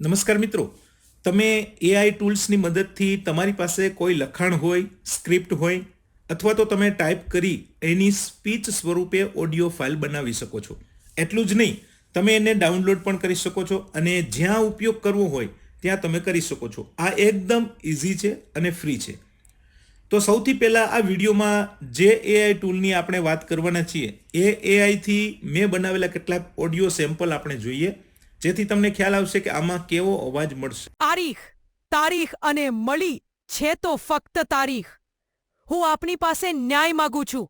નમસ્કાર મિત્રો. તમે એઆઈ ટૂલ્સની મદદથી તમારી પાસે કોઈ લખાણ હોય, સ્ક્રિપ્ટ હોય, અથવા તો તમે ટાઈપ કરી એની સ્પીચ સ્વરૂપે ઓડિયો ફાઇલ બનાવી શકો છો. એટલું જ નહીં, તમે એને ડાઉનલોડ પણ કરી શકો છો અને જ્યાં ઉપયોગ કરવો હોય ત્યાં તમે કરી શકો છો. આ એકદમ ઇઝી છે અને ફ્રી છે. તો સૌથી પહેલાં આ વિડીયોમાં જે એઆઈ ટૂલની આપણે વાત કરવાના છીએ, એ એઆઈથી મેં બનાવેલા કેટલાક ઓડિયો સેમ્પલ આપણે જોઈએ. જેથી તમને ખ્યાલ આવશે કે આમાં કેવો અવાજ મળશે. તારીખ તારીખ અને મળી છે તો ફક્ત તારીખ. હું આપની પાસે ન્યાય માંગુ છું.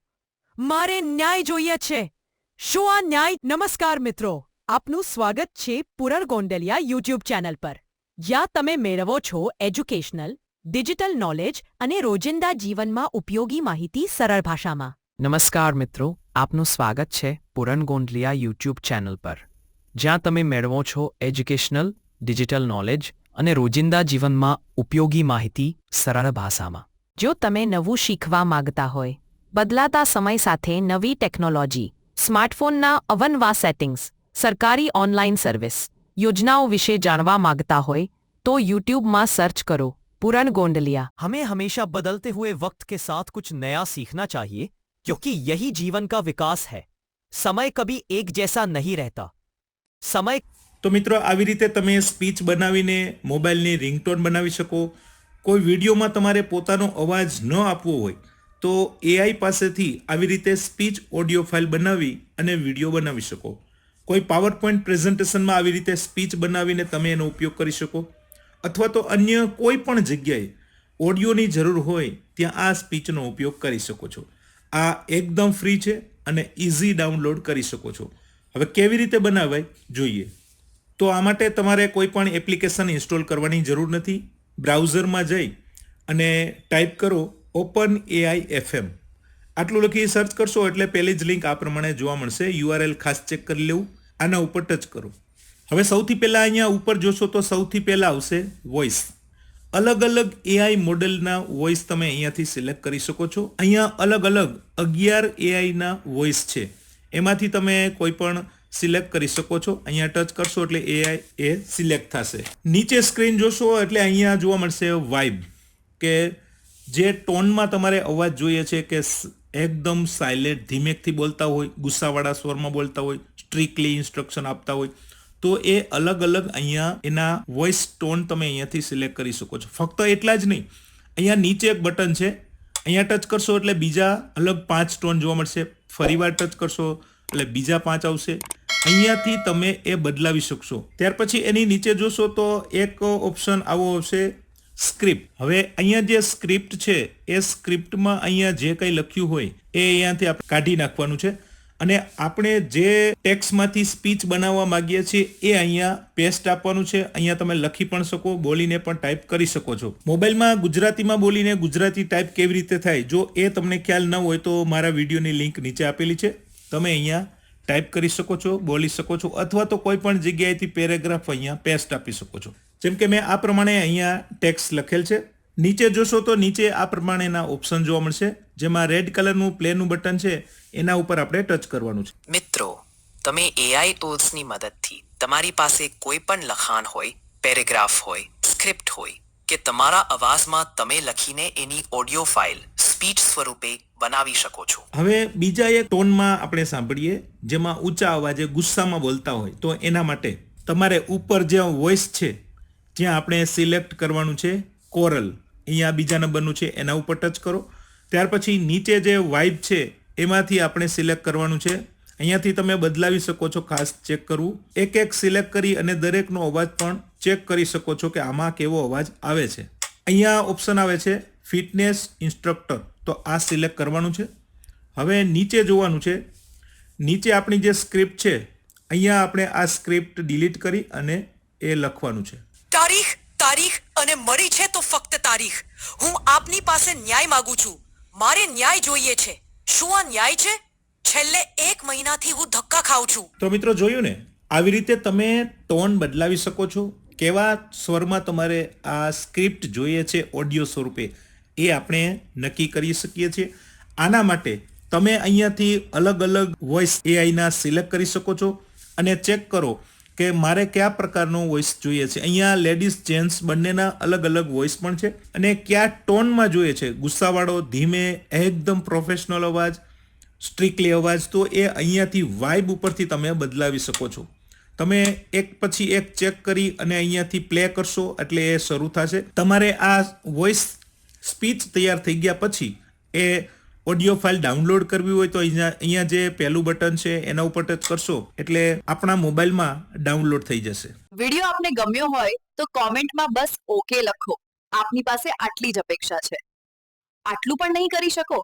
મારે ન્યાય જોઈએ છે. શું આ ન્યાય? નમસ્કાર મિત્રો. આપનું સ્વાગત છે પુરર ગોંડલિયા યુટ્યુબ ચેનલ પર. જ્યાં તમે મેળવો છો એજ્યુકેશનલ ડિજિટલ નોલેજ અને રોજિંદા જીવનમાં ઉપયોગી માહિતી સરળ ભાષામાં. નમસ્કાર મિત્રો. આપનું સ્વાગત છે પુરણ ગોંડલિયા યુટ્યુબ ચેનલ પર. જ્યાં તમે મેળવો છો એજ્યુકેશનલ ડિજિટલ નોલેજ અને રોજિંદા જીવનમાં ઉપયોગી માહિતી સરળ ભાષામાં જો તમે નવું શીખવા માંગતા હોય બદલાતા સમય સાથે નવી ટેકનોલોજી સ્માર્ટફોનના અવનવા સેટિંગ્સ સરકારી ઓનલાઈન સર્વિસ યોજનાઓ વિશે જાણવા માંગતા હોય તો યુટ્યુબમાં સર્ચ કરો પુરન ગોંડલિયા हमें हमेशा बदलते हुए वक्त के साथ कुछ नया सीखना चाहिए क्योंकि यही जीवन का विकास है समय कभी एक जैसा नहीं रहता સમય તો મિત્રો, આવી રીતે તમે સ્પીચ બનાવીને મોબાઈલની રિંગટોન બનાવી શકો. કોઈ વિડીયોમાં તમારે પોતાનો અવાજ ન આપવો હોય, તો એઆઈ પાસેથી આવી રીતે સ્પીચ ઓડિયો ફાઇલ બનાવી અને વીડિયો બનાવી શકો. કોઈ પાવર પોઈન્ટ પ્રેઝન્ટેશનમાં આવી રીતે સ્પીચ બનાવીને તમે એનો ઉપયોગ કરી શકો. અથવા તો અન્ય કોઈ પણ જગ્યાએ ઓડિયોની જરૂર હોય, ત્યાં આ સ્પીચનો ઉપયોગ કરી શકો છો. આ એકદમ ફ્રી છે અને ઇઝી ડાઉનલોડ કરી શકો છો. હવે કેવી રીતે બનાવાય જોઈએ? તો આ માટે તમારે કોઈ પણ એપ્લિકેશન ઇન્સ્ટોલ કરવાની જરૂર નથી. બ્રાઉઝરમાં જઈ અને ટાઈપ કરો ઓપન એઆઈ એફએમ આટલું લખી સર્ચ કરશો એટલે પહેલી જ લિંક આ પ્રમાણે જોવા મળશે. યુઆરએલ ખાસ ચેક કરી લેવું. આના ઉપર ટચ કરો. હવે સૌથી પહેલાં અહીંયા ઉપર જોશો તો સૌથી પહેલાં આવશે વોઇસ. અલગ અલગ એઆઈ મોડેલના વોઇસ તમે અહીંયાથી સિલેક્ટ કરી શકો છો. અહીંયા અલગ અલગ અગિયાર એઆઈના વોઇસ છે. એમાંથી તમે કોઈ પણ સિલેક્ટ કરી શકો છો. અહીંયા ટચ કરશો એટલે એઆઈ એ સિલેક્ટ થશે. નીચે સ્ક્રીન જોશો એટલે અહીંયા જોવા મળશે વાઇબ કે જે ટોનમાં તમારે અવાજ જોઈએ છે કે એકદમ સાયલેન્ટ ધીમેકથી બોલતા હોય, ગુસ્સાવાળા સ્વરમાં બોલતા હોય સ્ટ્રિક્ટલી ઇન્સ્ટ્રક્શન આપતા હોય, તો એ અલગ અલગ અહીંયા એના વોઇસ ટોન તમે અહીંયાથી સિલેક્ટ કરી શકો છો. ફક્ત એટલા જ નહીં, અહીંયા નીચે એક બટન છે, અહીંયા ટચ કરશો એટલે બીજા અલગ પાંચ ટોન જોવા મળશે. ફરીવાર ટચ કરશો, એટલે બીજા પાંચ આવશે. અહીંયાથી તમે એ બદલાવી શકશો. ત્યાર પછી એની નીચે જોશો તો એક ઓપ્શન આવો આવશે, સ્ક્રિપ્ટ. હવે અહીંયા જે સ્ક્રિપ્ટ છે, એ સ્ક્રિપ્ટમાં અહીંયા જે કંઈ લખ્યું હોય, એ અહીંયાથી આપણે કાઢી નાખવાનું છે. અને આપણે જે ટેક્સમાંથી સ્પીચ બનાવવા માંગીએ છીએ, એ અહીંયા પેસ્ટ આપવાનું છે. અહીંયા તમે લખી પણ શકો, બોલીને પણ ટાઈપ કરી શકો છો. મોબાઈલમાં ગુજરાતીમાં બોલીને ગુજરાતી ટાઈપ કેવી રીતે થાય, જો એ તમને ખ્યાલ ન હોય તો મારા વિડીયોની લિંક નીચે આપેલી છે. તમે અહીંયા ટાઈપ કરી શકો છો, બોલી શકો છો, અથવા તો કોઈ પણ જગ્યાએથી પેરેગ્રાફ અહીંયા પેસ્ટ આપી શકો છો. જેમ કે મેં આ પ્રમાણે અહીંયા ટેક્સ લખેલ છે. નીચે જોશો તો નીચે આ પ્રમાણેના ઓપ્શન જોવા મળશે. જેમાં રેડ કલરનું પ્લેનું બટન છે એના ઉપર આપણે ટચ કરવાનું છે. મિત્રો તમે એઆઈ ટૂલ્સની મદદથી તમારી પાસે કોઈ પણ લખાણ હોય પેરેગ્રાફ હોય સ્ક્રિપ્ટ હોય કે તમારા અવાજમાં તમે લખીને એની ઓડિયો ફાઇલ સ્પીચ સ્વરૂપે બનાવી શકો છો. હવે બીજા એક ટોનમાં આપણે સાંભળીએ જેમાં ઊંચા અવાજે ગુસ્સામાં બોલતા હોય તો એના માટે તમારે ઉપર જે વોઇસ છે જ્યાં આપણે સિલેક્ટ કરવાનું છે કોરલ અહીંયા બીજા નંબરનું છે, એના ઉપર ટચ કરો. ત્યાર પછી નીચે જે વાઇબ છે, એમાંથી આપણે સિલેક્ટ કરવાનું છે. અહીંયાથી તમે બદલાવી શકો છો ખાસ ચેક કરવું. એક એક સિલેક્ટ કરી અને દરેકનો અવાજ પણ ચેક કરી શકો છો કે આમાં કેવો અવાજ આવે છે. અહીંયા ઓપ્શન આવે છે, ફિટનેસ ઇન્સ્ટ્રક્ટર. તો આ સિલેક્ટ કરવાનું છે. હવે નીચે જોવાનું છે. નીચે આપણી જે સ્ક્રિપ્ટ છે, અહીંયા આપણે આ સ્ક્રિપ્ટ ડિલીટ કરી અને એ લખવાનું છે. મળી છે તો ફક્ત તારીખ. હું આપની પાસે ન્યાય માંગુ છું. મારે ન્યાય જોઈએ છે. શું આ ન્યાય છે? છેલ્લે એક મહિનાથી હું ધક્કા ખાઉં છું. તો મિત્રો જોયું ને, આવી રીતે તમે ટોન બદલાવી શકો છો. કેવા સ્વરમાં તમારે આ સ્ક્રિપ્ટ જોઈએ છે ઓડિયો સ્વરૂપે, એ આપણે નક્કી કરી શકીએ છીએ. આના માટે તમે અહીંયાથી અલગ અલગ વોઇસ એઆઈના સિલેક્ટ કરી શકો છો. અને ચેક કરો કે મારે કયા પ્રકારનો વોઇસ જોઈએ છે? અહીંયા લેડીઝ જેન્ટ્સ બંનેના અલગ અલગ વોઇસ પણ છે અને કયા ટોનમાં જોઈએ છે? ગુસ્સાવાળો, ધીમે, એકદમ પ્રોફેશનલ અવાજ સ્ટ્રિકલી અવાજ, તો એ અહીંયાથી વાઇબ ઉપરથી તમે બદલાવી શકો છો. તમે એક પછી એક ચેક કરી અને અહીંયાથી પ્લે કરશો એટલે એ શરૂ થશે. તમારે આ વોઇસ સ્પીચ તૈયાર થઈ ગયા પછી એ ઓડિયો ફાઇલ ડાઉનલોડ કરવી હોય તો અહીંયા જે પહેલું બટન છે, એના ઉપર ટચ કરશો, એટલે આપણા મોબાઈલમાં ડાઉનલોડ થઈ જશે. વીડિયો આપને ગમ્યો હોય તો કોમેન્ટમાં બસ ઓકે લખો. આપની પાસે આટલી જ અપેક્ષા છે. આટલું પણ નહીં કરી શકો